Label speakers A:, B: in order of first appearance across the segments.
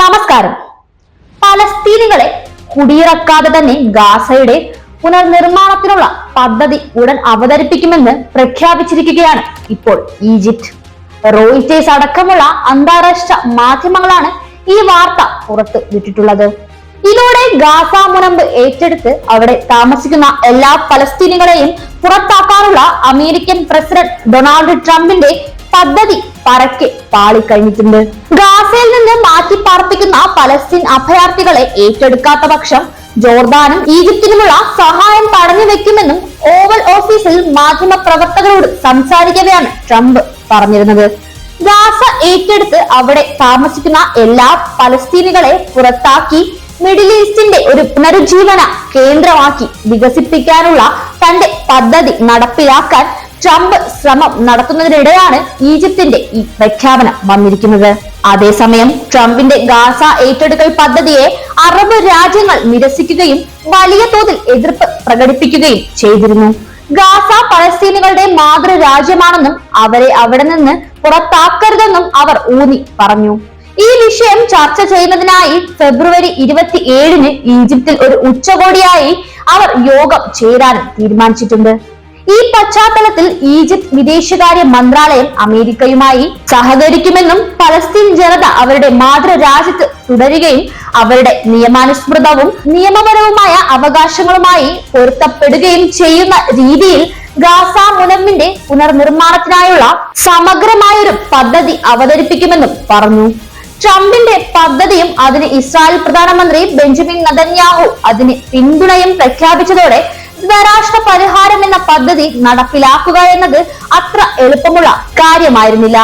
A: നമസ്കാരം. പലസ്തീനികളെ കുടിയിറക്കാതെ തന്നെ ഗാസയുടെ പുനർനിർമ്മാണത്തിനുള്ള പദ്ധതി ഉടൻ അവതരിപ്പിക്കുമെന്ന് പ്രഖ്യാപിച്ചിരിക്കുകയാണ് ഇപ്പോൾ ഈജിപ്ത്. റോയിറ്റേഴ്സ് അടക്കമുള്ള അന്താരാഷ്ട്ര മാധ്യമങ്ങളാണ് ഈ വാർത്ത പുറത്തു വിട്ടിട്ടുള്ളത്. ഇതോടെ ഗാസ മുനമ്പ് ഏറ്റെടുത്ത് അവിടെ താമസിക്കുന്ന എല്ലാ പലസ്തീനികളെയും പുറത്താക്കാനുള്ള അമേരിക്കൻ പ്രസിഡന്റ് ഡൊണാൾഡ് ട്രംപിന്റെ പദ്ധതി പരക്കെ പാളിക്കഴിഞ്ഞിട്ടുണ്ട്. ഗാസയിൽ നിന്ന് മാറ്റി പലസ്തീൻ അഭയാർത്ഥികളെ ഏറ്റെടുക്കാത്ത പക്ഷം ജോർദാനും ഈജിപ്തിനുമുള്ള സഹായം തടഞ്ഞു വെക്കുമെന്നും ഓവൽ ഓഫീസിൽ മാധ്യമ പ്രവർത്തകരോട് സംസാരിക്കവെയാണ് ട്രംപ് പറഞ്ഞിരുന്നത്. ഗാസ ഏറ്റെടുത്ത് അവിടെ താമസിക്കുന്ന എല്ലാ പലസ്തീനികളെ പുറത്താക്കി മിഡിൽ ഈസ്റ്റിന്റെ ഒരു പുനരുജ്ജീവന കേന്ദ്രമാക്കി വികസിപ്പിക്കാനുള്ള തന്റെ പദ്ധതി നടപ്പിലാക്കാൻ ട്രംപ് ശ്രമം നടത്തുന്നതിനിടെയാണ് ഈജിപ്തിന്റെ ഈ പ്രഖ്യാപനം വന്നിരിക്കുന്നത്. അതേസമയം ട്രംപിന്റെ ഗാസ ഏറ്റെടുക്കൽ പദ്ധതിയെ അറബ് രാജ്യങ്ങൾ നിരസിക്കുകയും വലിയ തോതിൽ എതിർപ്പ് പ്രകടിപ്പിക്കുകയും ചെയ്തിരുന്നു. ഗാസ പലസ്തീനുകളുടെ മാതൃരാജ്യമാണെന്നും അവരെ അവിടെ നിന്ന് പുറത്താക്കരുതെന്നും അവർ ഊന്നി പറഞ്ഞു. ഈ വിഷയം ചർച്ച ചെയ്യുന്നതിനായി ഫെബ്രുവരി ഇരുപത്തി ഏഴിന് ഈജിപ്തിൽ ഒരു ഉച്ചകോടിയായി അവർ യോഗം ചേരാനും തീരുമാനിച്ചിട്ടുണ്ട്. ഈ പശ്ചാത്തലത്തിൽ ഈജിപ്ത് വിദേശകാര്യ മന്ത്രാലയം അമേരിക്കയുമായി സഹകരിക്കുമെന്നും പലസ്തീൻ ജനത അവരുടെ മാതൃരാജ്യത്ത് തുടരുകയും അവരുടെ നിയമാനുസൃതവും നിയമപരവുമായ അവകാശങ്ങളുമായി പൊരുത്തപ്പെടുകയും ചെയ്യുന്ന രീതിയിൽ ഗാസ മുനമ്പിന്റെ പുനർനിർമ്മാണത്തിനായുള്ള സമഗ്രമായൊരു പദ്ധതി അവതരിപ്പിക്കുമെന്നും പറഞ്ഞു. ട്രംപിന്റെ പദ്ധതിയും അതിന് ഇസ്രായേൽ പ്രധാനമന്ത്രി ബെഞ്ചമിൻ നദന്യാഹു അതിന് പിന്തുണയും പ്രഖ്യാപിച്ചതോടെ പദ്ധതി നടപ്പിലാക്കുക എന്നത് അത്ര എളുപ്പമുള്ള കാര്യമായിരുന്നില്ല.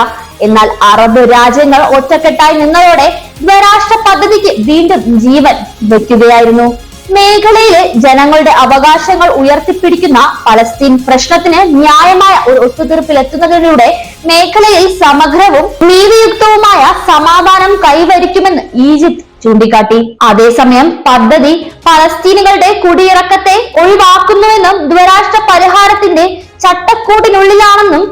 A: എന്നാൽ അറബ് രാജ്യങ്ങൾ ഒറ്റക്കെട്ടായി നിന്നതോടെ ദ്വരാഷ്ട്ര പദ്ധതിക്ക് വീണ്ടും ജീവൻ വയ്ക്കുകയായിരുന്നു മേഖലയിലെ ജനങ്ങളുടെ അവകാശങ്ങൾ ഉയർത്തിപ്പിടിക്കുന്ന പലസ്തീൻ പ്രശ്നത്തിന് ന്യായമായ ഒരു ഒത്തുതീർപ്പിലെത്തുന്നതിലൂടെ മേഖലയിൽ സമഗ്രവും നീതിയുക്തവുമായ സമാധാനം കൈവരിക്കുമെന്ന് ഈജിപ്ത് ചൂണ്ടിക്കാട്ടി. അതേസമയം പദ്ധതി പലസ്തീനുകളുടെ കുടിയിറക്കത്തെ ഒഴിവാക്കുന്നുവെന്നും ദ്വരാഷ്ട്ര പരിഹാരത്തിന്റെ ചട്ടക്കൂടിനുള്ളിലാണെന്നും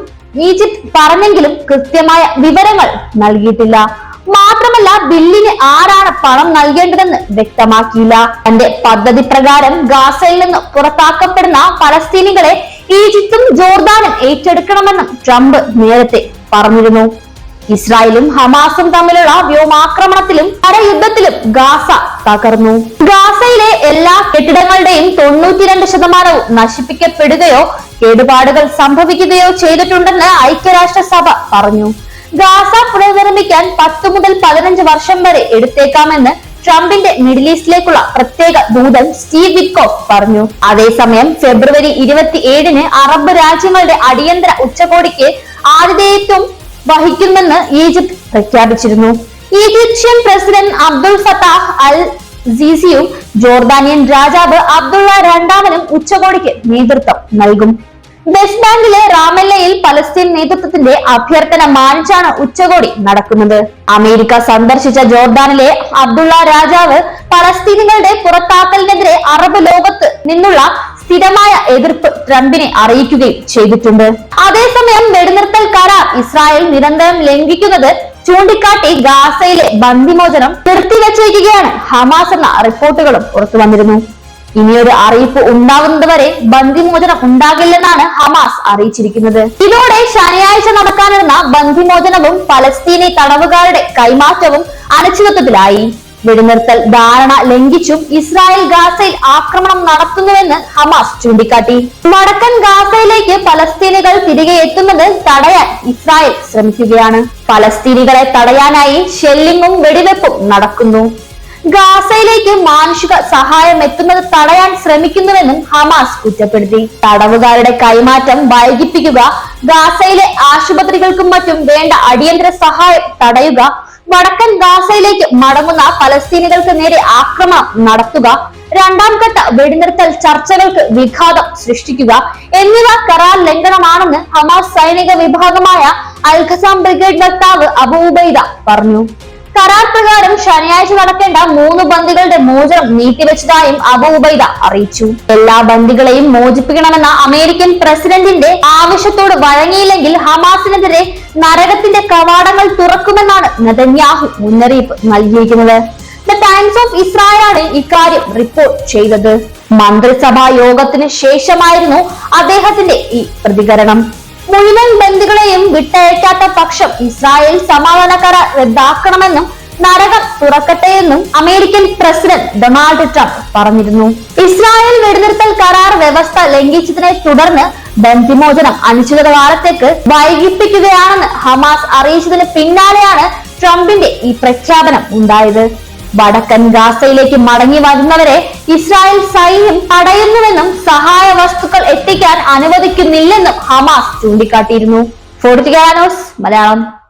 A: ഈജിപ്ത് പറഞ്ഞെങ്കിലും കൃത്യമായ വിവരങ്ങൾ നൽകിയിട്ടില്ല. മാത്രമല്ല ബില്ലിന് ആരാണ് പണം നൽകേണ്ടതെന്ന് വ്യക്തമാക്കിയില്ല. തന്റെ പദ്ധതി പ്രകാരം ഗാസയിൽ നിന്ന് പുറത്താക്കപ്പെടുന്ന പലസ്തീനികളെ ഈജിപ്തും ജോർദാനും ഏറ്റെടുക്കണമെന്നും ട്രംപ് നേരത്തെ പറഞ്ഞിരുന്നു. ഇസ്രായേലും ഹമാസും തമ്മിലുള്ള വ്യോമാക്രമണത്തിലും കരയുദ്ധത്തിലും ഗാസ തകർന്നു. ഗാസയിലെ എല്ലാ കെട്ടിടങ്ങളുടെയും തൊണ്ണൂറ്റിരണ്ട് ശതമാനവും നശിപ്പിക്കപ്പെടുകയോ കേടുപാടുകൾ സംഭവിക്കുകയോ ചെയ്തിട്ടുണ്ടെന്ന് ഐക്യരാഷ്ട്രസഭ പറഞ്ഞു. ഗാസ പുനർനിർമ്മിക്കാൻ പത്ത് മുതൽ പതിനഞ്ച് വർഷം വരെ എടുത്തേക്കാമെന്ന് ട്രംപിന്റെ മിഡിൽ ഈസ്റ്റിലേക്കുള്ള പ്രത്യേക ദൂതൻ സ്റ്റീവ് വിക്കോഫ് പറഞ്ഞു. അതേസമയം ഫെബ്രുവരി ഇരുപത്തി ഏഴിന് അറബ് രാജ്യങ്ങളുടെ അടിയന്തര ഉച്ചകോടിക്ക് ആതിഥേയത്വം വഹിക്കുമെന്ന് ഈജിപ്ത് പ്രഖ്യാപിച്ചിരുന്നു. Egyptian president Abdul Fattah al സീസിയും Jordanian രാജാവ് അബ്ദുള്ള രണ്ടാമനും ഉച്ചകോടിക്ക് നേതൃത്വം നൽകും. വെസ്റ്റ് ബാങ്കിലെ റാമല്ലയിൽ പലസ്തീൻ നേതൃത്വത്തിന്റെ അഭ്യർത്ഥന മാനിച്ചാണ് ഉച്ചകോടി നടക്കുന്നത്. അമേരിക്ക സന്ദർശിച്ച ജോർദാനിലെ അബ്ദുള്ള രാജാവ് പലസ്തീനികളുടെ പുറത്താക്കലിനെതിരെ അറബ് ലോകത്ത് നിന്നുള്ള സ്ഥിരമായ എതിർപ്പ് ട്രംപിനെ അറിയിക്കുകയും ചെയ്തിട്ടുണ്ട്. അതേസമയം വെടിനിർത്തൽ കരാർ ഇസ്രായേൽ നിരന്തരം ലംഘിക്കുന്നത് ചൂണ്ടിക്കാട്ടി ഗാസയിലെ ബന്ദിമോചനം നിർത്തിവെച്ചിരിക്കുകയാണ് ഹമാസ് എന്ന റിപ്പോർട്ടുകളും പുറത്തു വന്നിരുന്നു. ഇനിയൊരു അറിയിപ്പ് ഉണ്ടാകുന്നതുവരെ ബന്ദിമോചനം ഉണ്ടാകില്ലെന്നാണ് ഹമാസ് അറിയിച്ചിരിക്കുന്നത്. ഇതോടെ ശനിയാഴ്ച നടക്കാനിരുന്ന ബന്ദിമോചനവും പലസ്തീനി തടവുകാരുടെ കൈമാറ്റവും അനിശ്ചിതത്വത്തിലായി വെടിനിർത്തൽ ധാരണ ലംഘിച്ചും ഇസ്രായേൽ ഗാസയിൽ ആക്രമണം നടത്തുന്നുവെന്ന് ഹമാസ് ചൂണ്ടിക്കാട്ടി. വടക്കൻ ഗാസയിലേക്ക് പലസ്തീനികൾ തിരികെ എത്തുന്നത് തടയാൻ ഇസ്രായേൽ ശ്രമിക്കുകയാണ്. പലസ്തീനികളെ തടയാനായി ഷെല്ലിങ്ങും വെടിവെപ്പും നടക്കുന്നു. ഗാസയിലേക്ക് മാനുഷിക സഹായം എത്തുന്നത് തടയാൻ ശ്രമിക്കുന്നുവെന്നും ഹമാസ് കുറ്റപ്പെടുത്തി. തടവുകാരുടെ കൈമാറ്റം വൈകിപ്പിക്കുക ഗാസയിലെ ആശുപത്രികൾക്കും മറ്റും വേണ്ട അടിയന്തര സഹായം തടയുക വടക്കൻ ഗാസയിലേക്ക് മടങ്ങുന്ന പലസ്തീനികൾക്ക് നേരെ ആക്രമണം നടത്തുക രണ്ടാം ഘട്ട വെടിനിർത്തൽ ചർച്ചകൾക്ക് വിഘാതം സൃഷ്ടിക്കുക എന്നിവ കരാർ ലംഘനമാണെന്ന് ഹമാസ് സൈനിക വിഭാഗമായ അൽഖസാം ബ്രിഗേഡ് വക്താവ് അബൂബൈദ പറഞ്ഞു. കരാർ പ്രകാരം ശനിയാഴ്ച നടക്കേണ്ട മൂന്ന് ബന്ദികളുടെ മോചനം നീട്ടിവെച്ചതായും അബു ഉബൈദ അറിയിച്ചു. എല്ലാ ബന്ദികളെയും മോചിപ്പിക്കണമെന്ന അമേരിക്കൻ പ്രസിഡന്റിന്റെ ആവശ്യത്തോട് വഴങ്ങിയില്ലെങ്കിൽ ഹമാസിനെതിരെ നരകത്തിന്റെ കവാടങ്ങൾ തുറക്കുമെന്നാണ് നദന്യാഹു മുന്നറിയിപ്പ് നൽകിയിരിക്കുന്നത്. ദ ടൈംസ് ഓഫ് ഇസ്രായേൽ ഇസ്രായേലാണ് ഇക്കാര്യം റിപ്പോർട്ട് ചെയ്തത്. മന്ത്രിസഭാ യോഗത്തിന് ശേഷമായിരുന്നു അദ്ദേഹത്തിന്റെ ഈ പ്രതികരണം. മുഴുവൻ ബന്ദികളെയും വിട്ടയക്കാത്ത പക്ഷം ഇസ്രായേൽ സമാധാന കരാർ റദ്ദാക്കണമെന്നും നരകം തുറക്കട്ടെയെന്നും അമേരിക്കൻ പ്രസിഡന്റ് ഡൊണാൾഡ് ട്രംപ് പറഞ്ഞിരുന്നു. ഇസ്രായേൽ വെടിനിർത്തൽ കരാർ വ്യവസ്ഥ ലംഘിച്ചതിനെ തുടർന്ന് ബന്ദിമോചനം അനിശ്ചിതകാലത്തേക്ക് വൈകിപ്പിക്കുകയാണെന്ന് ഹമാസ് അറിയിച്ചതിന് പിന്നാലെയാണ് ട്രംപിന്റെ ഈ പ്രഖ്യാപനം ഉണ്ടായത്. വടക്കൻ ഗാസയിലേക്ക് മടങ്ങി വരുന്നവരെ ഇസ്രായേൽ സൈന്യം തടയുന്നുവെന്നും സഹായ വസ്തുക്കൾ എത്തിക്കാൻ അനുവദിക്കുന്നില്ലെന്നും ഹമാസ് ചൂണ്ടിക്കാട്ടിയിരുന്നു. ഫോർട്ടിക്കാനോസ് മലയാളം.